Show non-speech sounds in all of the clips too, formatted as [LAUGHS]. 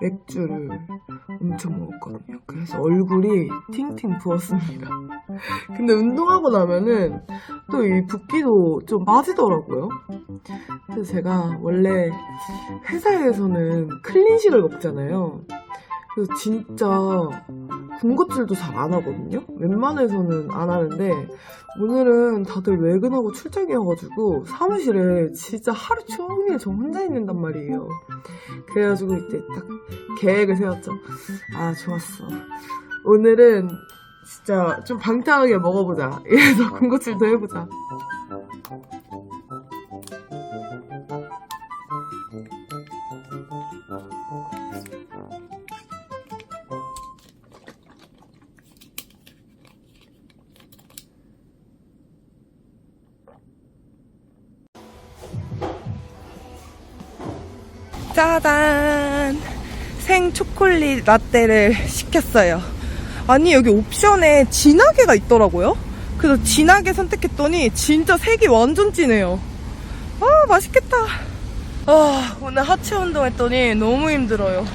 맥주를 엄청 먹었거든요. 그래서 얼굴이 팅팅 부었습니다. [LAUGHS] 근데 운동하고 나면은 또 이 붓기도 좀 빠지더라고요. 그래서 제가 원래 회사에서는 클린식을 먹잖아요. 그래서 진짜 군것질도 잘 안 하거든요. 웬만해서는 안 하는데 오늘은 다들 외근하고 출장이어가지고 사무실에 진짜 하루 종일 저 혼자 있는단 말이에요. 그래가지고 이때 딱 계획을 세웠죠. 아 좋았어. 오늘은 진짜 좀 방탕하게 먹어보자. [LAUGHS] 이래서 군것질도 해보자. 짜잔! 생 초콜릿 라떼를 시켰어요. 아니, 여기 옵션에 진하게가 있더라고요. 그래서 진하게 선택했더니 진짜 색이 완전 진해요. 아, 맛있겠다. 아, 오늘 하체 운동 했더니 너무 힘들어요.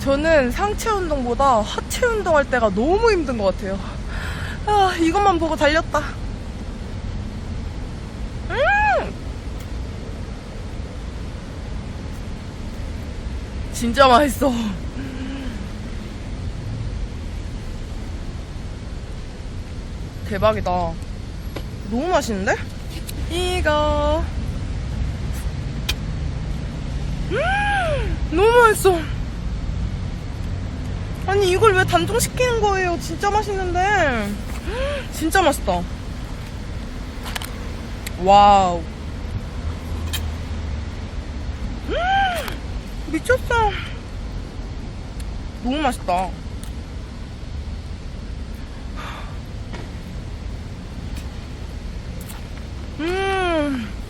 저는 상체 운동보다 하체 운동할 때가 너무 힘든 것 같아요. 아, 이것만 보고 달렸다. 음! 진짜 맛있어. 대박이다. 너무 맛있는데? 이거. 음, 너무 맛있어. 아니, 이걸 왜 단종 시키는 거예요? 진짜 맛있는데. 음, 진짜 맛있다. 와우. 음, 미쳤어. 너무 맛있다. 음.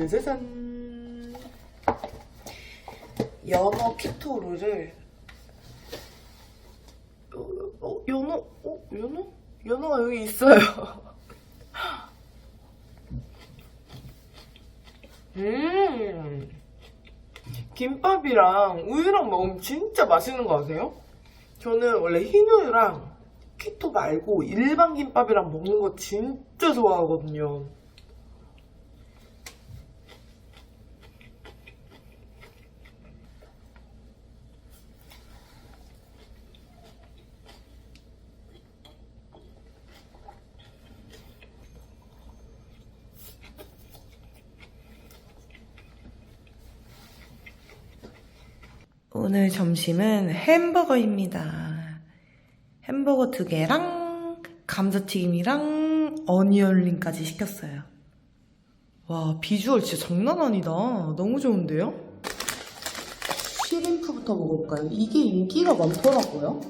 짜자잔. 연어 키토루를 어, 어, 연어? 어? 연어? 연어가 여기 있어요. [LAUGHS] 음. 김밥이랑 우유랑 먹으면 진짜 맛있는 거 아세요? 저는 원래 흰 우유랑 키토 말고 일반 김밥이랑 먹는 거 진짜 좋아하거든요. 오늘 점심은 햄버거입니다. 햄버거 두 개랑 감자튀김이랑 어니언링까지 시켰어요. 와, 비주얼 진짜 장난 아니다. 너무 좋은데요? 시림프부터 먹어볼까요? 이게 인기가 많더라고요.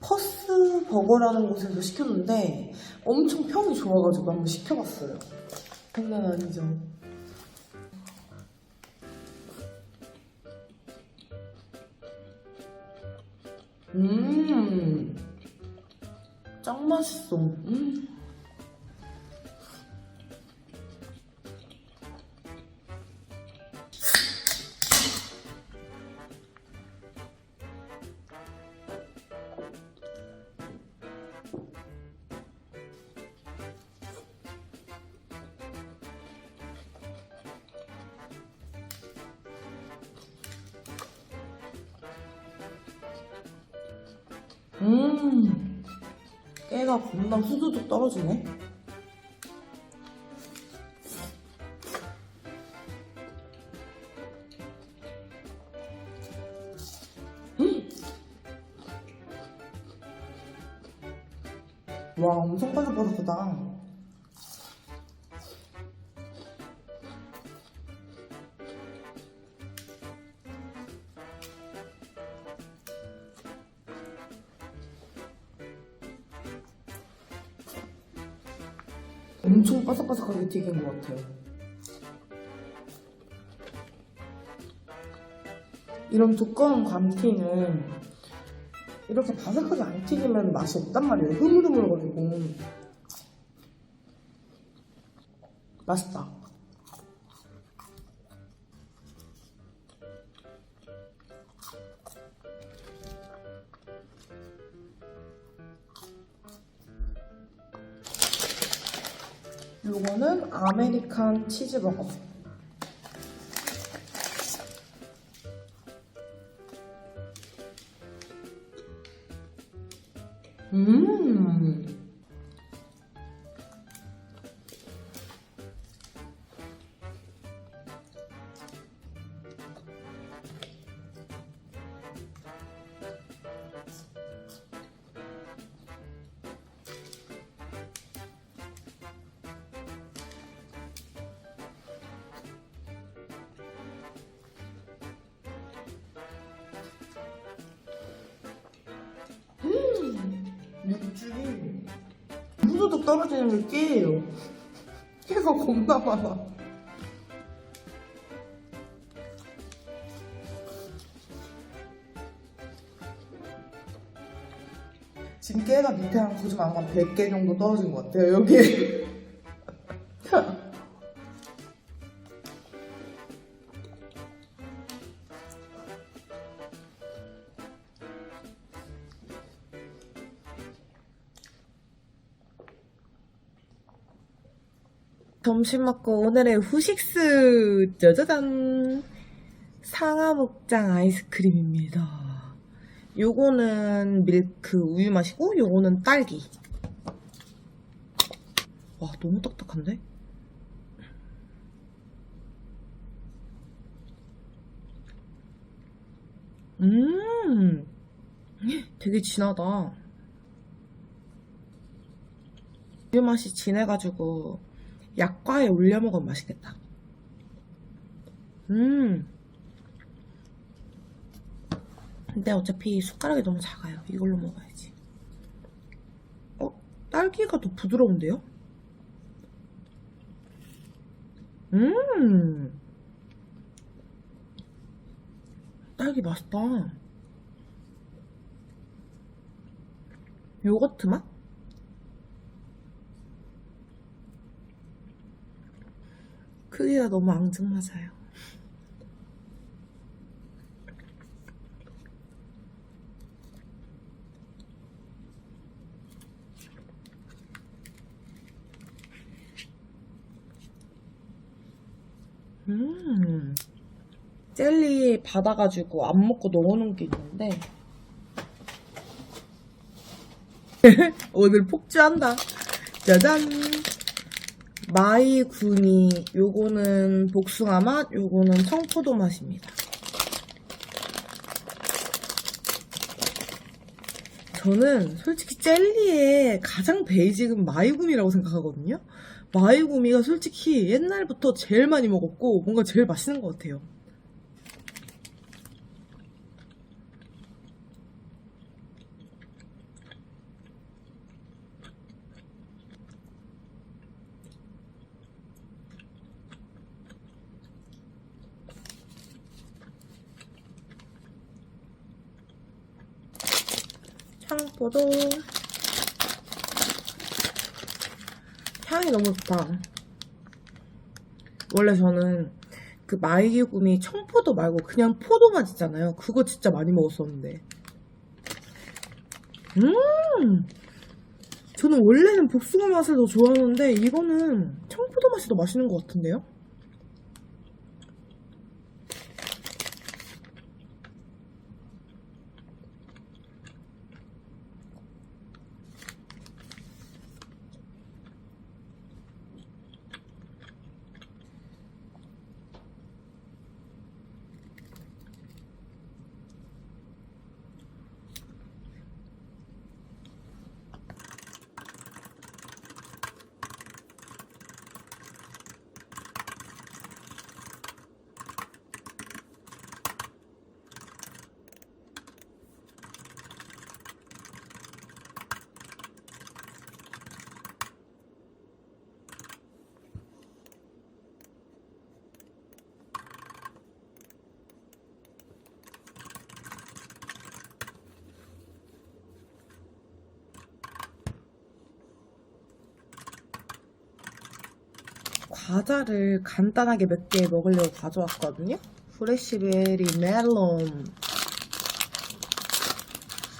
퍼스 버거라는 곳에서 시켰는데 엄청 평이 좋아가지고 한번 시켜봤어요. 장난 아니죠? 음, 짱 맛있어. 음. 음, 깨가 겁나 후두둑 떨어지네. 튀긴 것 같아요. 이런 두꺼운 감튀는 이렇게 바삭하게 안 튀기면 맛이 없단 말이에요. 흐물흐물거리고. 맛있다. 요거는 아메리칸 치즈버거. 음. 게 깨예요. 깨가 겁나 많아. 지금 깨가 밑에 한 가면 100개 정도 떨어진 것 같아요, 여기. 점심 먹고 오늘의 후식스 짜자잔 상하목장 아이스크림입니다. 요거는 밀크 우유 맛이고 요거는 딸기. 와 너무 딱딱한데? 음 되게 진하다. 우유 맛이 진해가지고 약과에 올려 먹으면 맛있겠다. 음. 근데 어차피 숟가락이 너무 작아요. 이걸로 먹어야지. 어? 딸기가 더 부드러운데요? 음. 딸기 맛있다. 요거트 맛? 크기가 너무 앙증맞아요. 음, 젤리 받아가지고 안 먹고 넣어놓은 게 있는데 [LAUGHS] 오늘 폭주한다. 짜잔! 마이구미 요거는 복숭아 맛, 요거는 청포도 맛입니다. 저는 솔직히 젤리의 가장 베이직은 마이구미라고 생각하거든요. 마이구미가 솔직히 옛날부터 제일 많이 먹었고 뭔가 제일 맛있는 것 같아요. 청포도 향이 너무 좋다. 원래 저는 그 마이구미 청포도 말고 그냥 포도 맛 있잖아요. 그거 진짜 많이 먹었었는데. 음! 저는 원래는 복숭아 맛을 더 좋아하는데 이거는 청포도 맛이 더 맛있는 것 같은데요? 과자를 간단하게 몇 개 먹으려고 가져왔거든요. 프레시베리 멜론.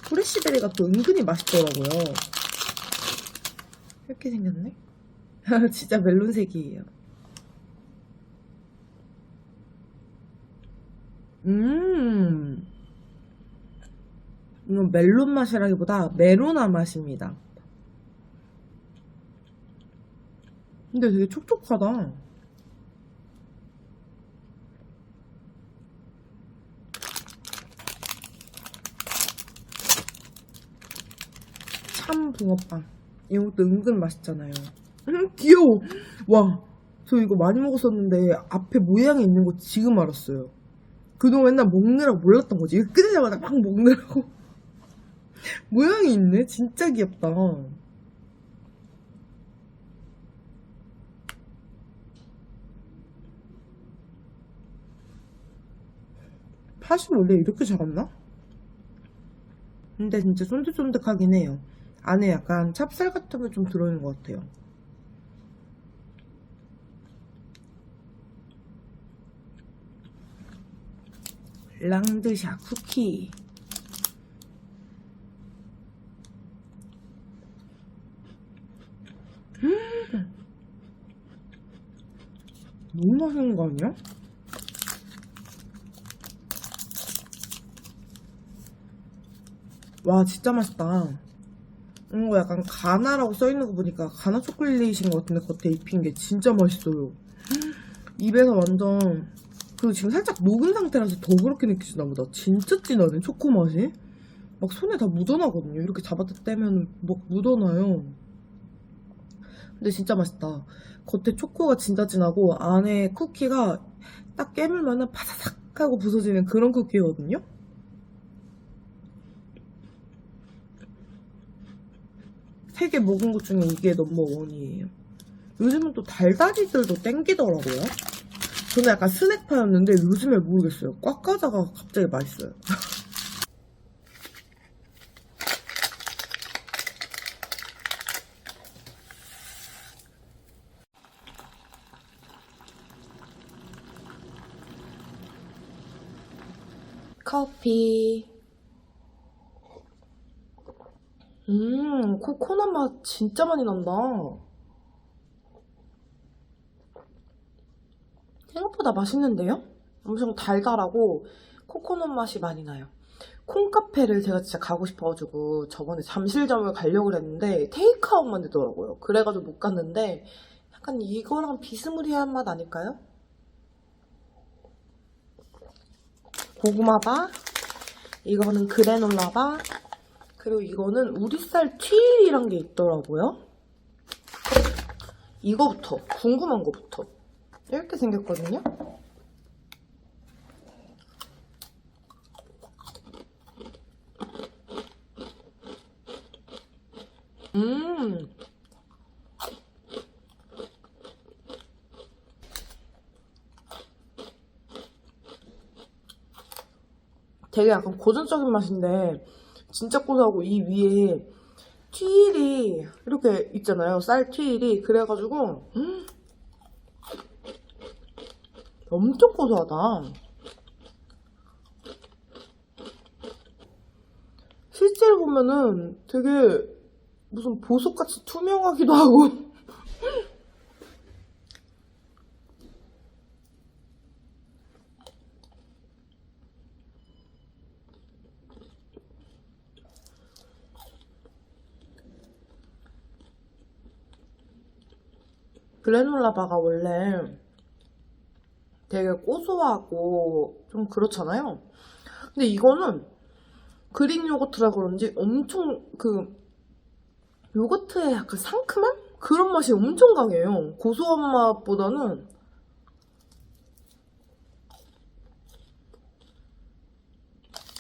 프레시베리가 또 은근히 맛있더라고요. 이렇게 생겼네? [LAUGHS] 진짜 멜론색이에요. 음. 이건 멜론 맛이라기보다 메로나 맛입니다. 근데 되게 촉촉하다. 참 붕어빵. 이것도 은근 맛있잖아요. 음, 귀여워. 와, 저 이거 많이 먹었었는데 앞에 모양이 있는 거 지금 알았어요. 그동안 맨날 먹느라고 몰랐던 거지. 이거 끊자마자 막 먹느라고. [LAUGHS] 모양이 있네. 진짜 귀엽다. 팥이 원래 이렇게 작았나? 근데 진짜 쫀득쫀득하긴 해요. 안에 약간 찹쌀 같은 게 좀 들어있는 것 같아요. 랑드샤 쿠키. 음. 너무 맛있는 거 아니야? 와 진짜 맛있다. 이거 약간 가나라고 써있는 거 보니까 가나 초콜릿인 것 같은데 겉에 입힌 게 진짜 맛있어요. 입에서 완전 그리고 지금 살짝 녹은 상태라서 더 그렇게 느껴지나 보다. 진짜 진하네 초코 맛이. 막 손에 다 묻어나거든요. 이렇게 잡았다 떼면 막 묻어나요. 근데 진짜 맛있다. 겉에 초코가 진짜 진하고 안에 쿠키가 딱 깨물면은 바사삭 하고 부서지는 그런 쿠키거든요. 세개 먹은 것 중에 이게 넘버원이에요. 요즘은 또 달달이들도 땡기더라고요. 저는 약간 스낵파였는데 요즘에 모르겠어요. 꽉 과자가 갑자기 맛있어요. [LAUGHS] 커피. 음, 코코넛 맛 진짜 많이 난다. 생각보다 맛있는데요? 엄청 달달하고 코코넛 맛이 많이 나요. 콩카페를 제가 진짜 가고 싶어가지고 저번에 잠실점을 가려고 했는데 테이크아웃만 되더라고요. 그래가지고 못 갔는데 약간 이거랑 비스무리한 맛 아닐까요? 고구마바, 이거는 그래놀라바, 그리고 이거는 우리쌀 튀일이란 게 있더라고요. 이거부터 궁금한 거부터 이렇게 생겼거든요. 음. 되게 약간 고전적인 맛인데 진짜 고소하고 이 위에 튀일이 이렇게 있잖아요. 쌀 튀일이 그래가지고 음, 엄청 고소하다. 실제로 보면은 되게 무슨 보석같이 투명하기도 하고 그래놀라바가 원래 되게 고소하고 좀 그렇잖아요. 근데 이거는 그릭 요거트라 그런지 엄청 그 요거트의 약간 상큼한 그런 맛이 엄청 강해요. 고소한 맛보다는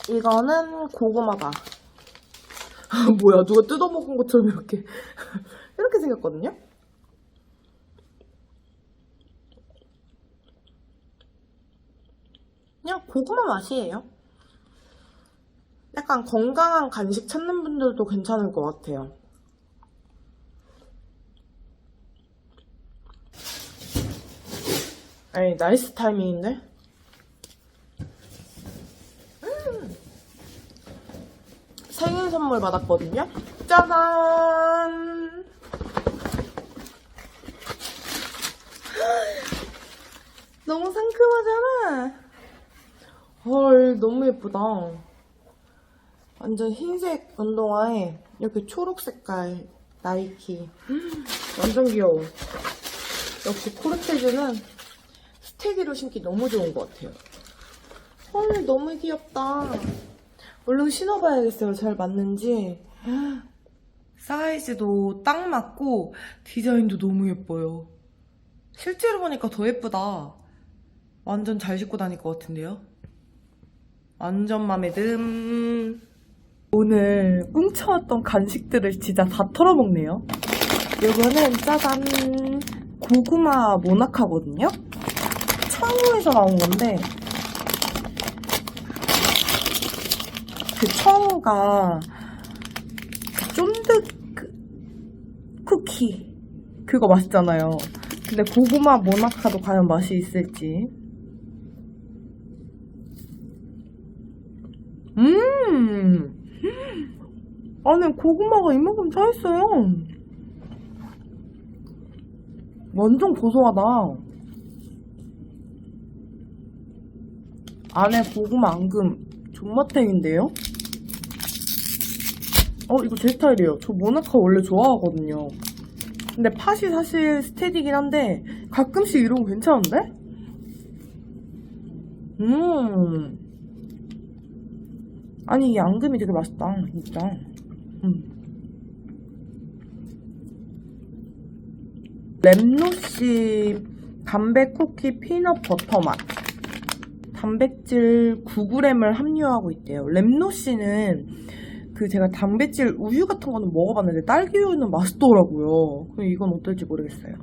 이거는 고구마다. [LAUGHS] 뭐야 누가 뜯어먹은 것처럼 이렇게 [LAUGHS] 이렇게 생겼거든요. 그냥 고구마 맛이에요. 약간 건강한 간식 찾는 분들도 괜찮을 것 같아요. 아니, 나이스 타이밍인데? 음. 생일 선물 받았거든요? 짜잔! [GASPS] 너무 상큼하잖아! 헐, 너무 예쁘다. 완전 흰색 운동화에 이렇게 초록 색깔 나이키. 음, 완전 귀여워. 역시 코르테즈는 스테디로 신기 너무 좋은 것 같아요. 헐, 너무 귀엽다. 얼른 신어봐야겠어요. 잘 맞는지. 사이즈도 딱 맞고 디자인도 너무 예뻐요. 실제로 보니까 더 예쁘다. 완전 잘 신고 다닐 것 같은데요? 완전 맘에 듬. 오늘 꿍쳐왔던 간식들을 진짜 다 털어먹네요. 이거는 짜잔 고구마 모나카거든요. 청우에서 나온 건데 그 청우가 그 쫀득 쿠키 그거 맛있잖아요. 근데 고구마 모나카도 과연 맛이 있을지. 음. 안에 고구마가 이만큼 차있어요. 완전 고소하다. 안에 고구마 앙금 존맛탱인데요? 어, 이거 제 스타일이에요. 저 모나카 원래 좋아하거든요. 근데 팥이 사실 스테디긴 한데 가끔씩 거 괜찮은데? 음. 아니, 이 앙금이 되게 맛있다, 진짜. 음. 램노시 담백 쿠키 피넛 버터 맛. 단백질 9g을 함유하고 있대요. 램노시는 그 제가 단백질 우유 같은 거는 먹어봤는데 딸기 우유는 맛있더라고요. 그럼 이건 어떨지 모르겠어요.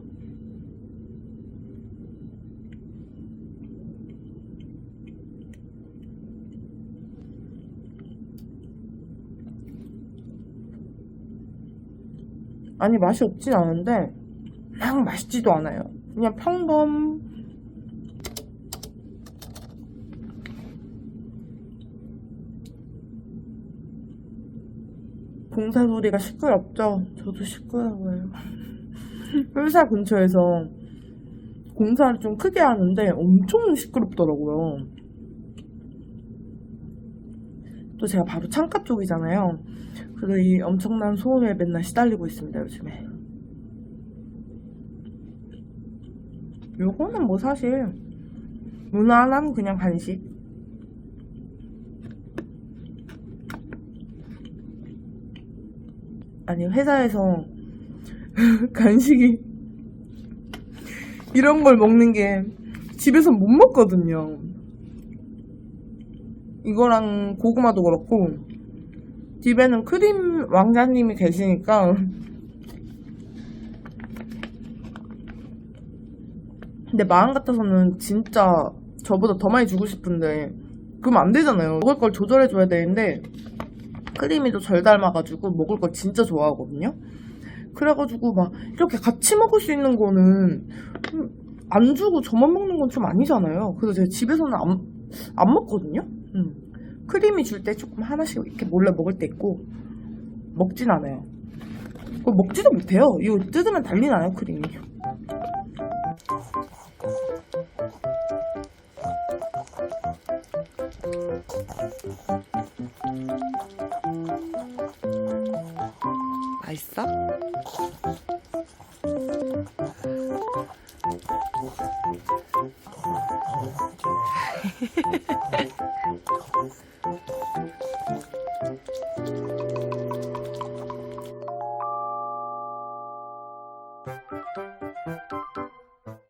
아니 맛이 없진 않은데 막 맛있지도 않아요. 그냥 평범. 공사 소리가 시끄럽죠? 저도 시끄러워요. [LAUGHS] 회사 근처에서 공사를 좀 크게 하는데 엄청 시끄럽더라고요. 또 제가 바로 창가 쪽이잖아요. 그래서 이 엄청난 소음에 맨날 시달리고 있습니다, 요즘에. 요거는 뭐 사실 무난한 그냥 간식. 아니, 회사에서 [LAUGHS] 간식이 이런 걸 먹는 게 집에서 못 먹거든요. 이거랑 고구마도 그렇고 집에는 크림 왕자님이 계시니까. 근데 마음 같아서는 진짜 저보다 더 많이 주고 싶은데 그럼 안 되잖아요. 먹을 걸 조절해줘야 되는데 크림이 또절 닮아가지고 먹을 걸 진짜 좋아하거든요. 그래가지고 막 이렇게 같이 먹을 수 있는 거는 음, 안 주고 저만 먹는 건 좀 아니잖아요. 그래서 제가 집에서는 안, 안 먹거든요. 음. 크림이 줄 때 조금 하나씩 이렇게 몰래 먹을 때 있고 먹진 않아요. 그거 먹지도 못해요. 이거 뜯으면 난리 나요 크림이. 맛있어?